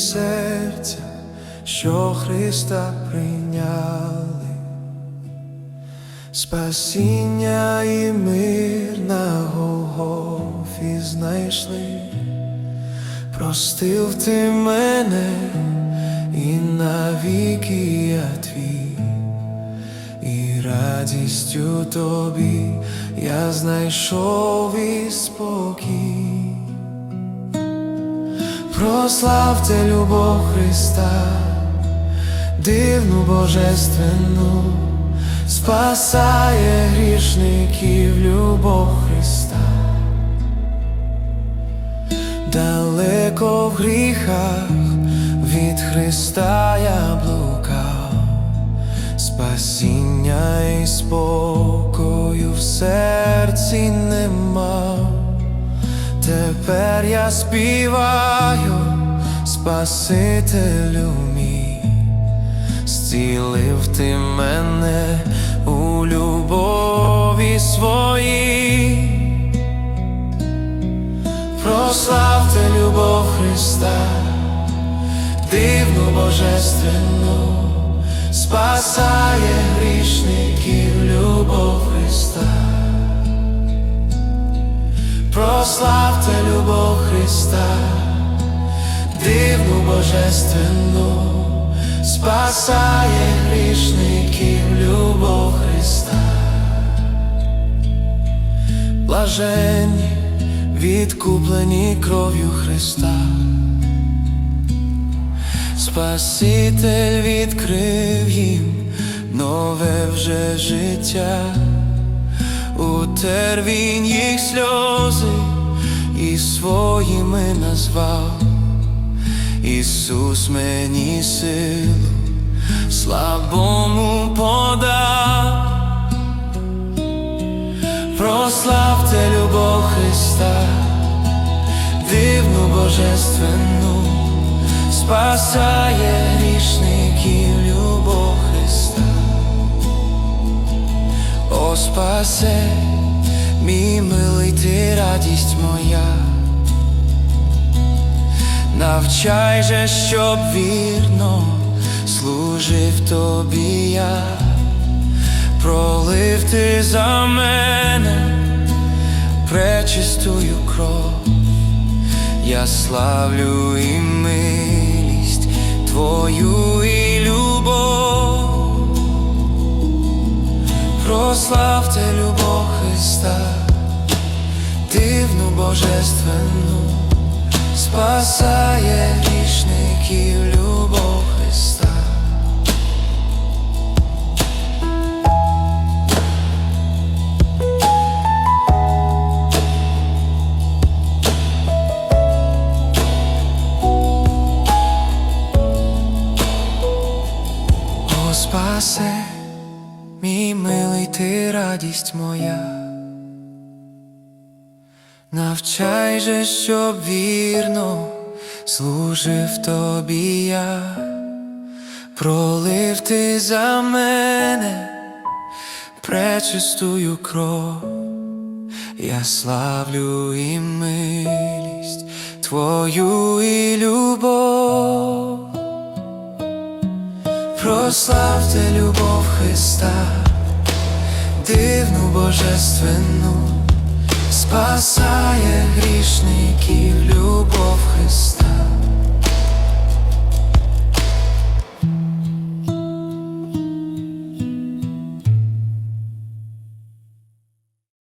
Серця, що Христа прийняли, спасіння і мир на Голгофі знайшли, простив ти мене, і навіки я твій, і радістю тобі я знайшов і спокій. Прославте любов Христа, дивну божественну, спасає грішників любов Христа. Далеко в гріхах від Христа я блукав, спасіння і спокою в серці не мав. Тепер я співаю, Спасителю мій, зцілив ти мене у любові своїй. Прославте любов Христа, дивну божественну, спасає грішників любов Христа. Прославте любов Христа, дивну божественну, спасає грішників любов Христа. Блаженні, відкуплені кров'ю Христа. Спаситель відкрив їм нове вже життя. Утер він їх сльози і своїми назвав. Ісус мені силу слабому подав. Прославте любов Христа, дивну божественну, спасає грішників любов Христа. О, спасе, мій милий ти радість моя, навчай же, щоб вірно служив тобі я, пролив ти за мене пречистую кров, я славлю і милість твою і любов. Прославте любов Христа, дивну божественну, спасає грішників любов Христа. О, спасе, Мій милий ти радість моя, навчай же, щоб вірно служив тобі я, пролив ти за мене пречистую кров, я славлю і милість твою і любов. Прославте любов Христа, дивну божественну, спасає грішників любов Христа.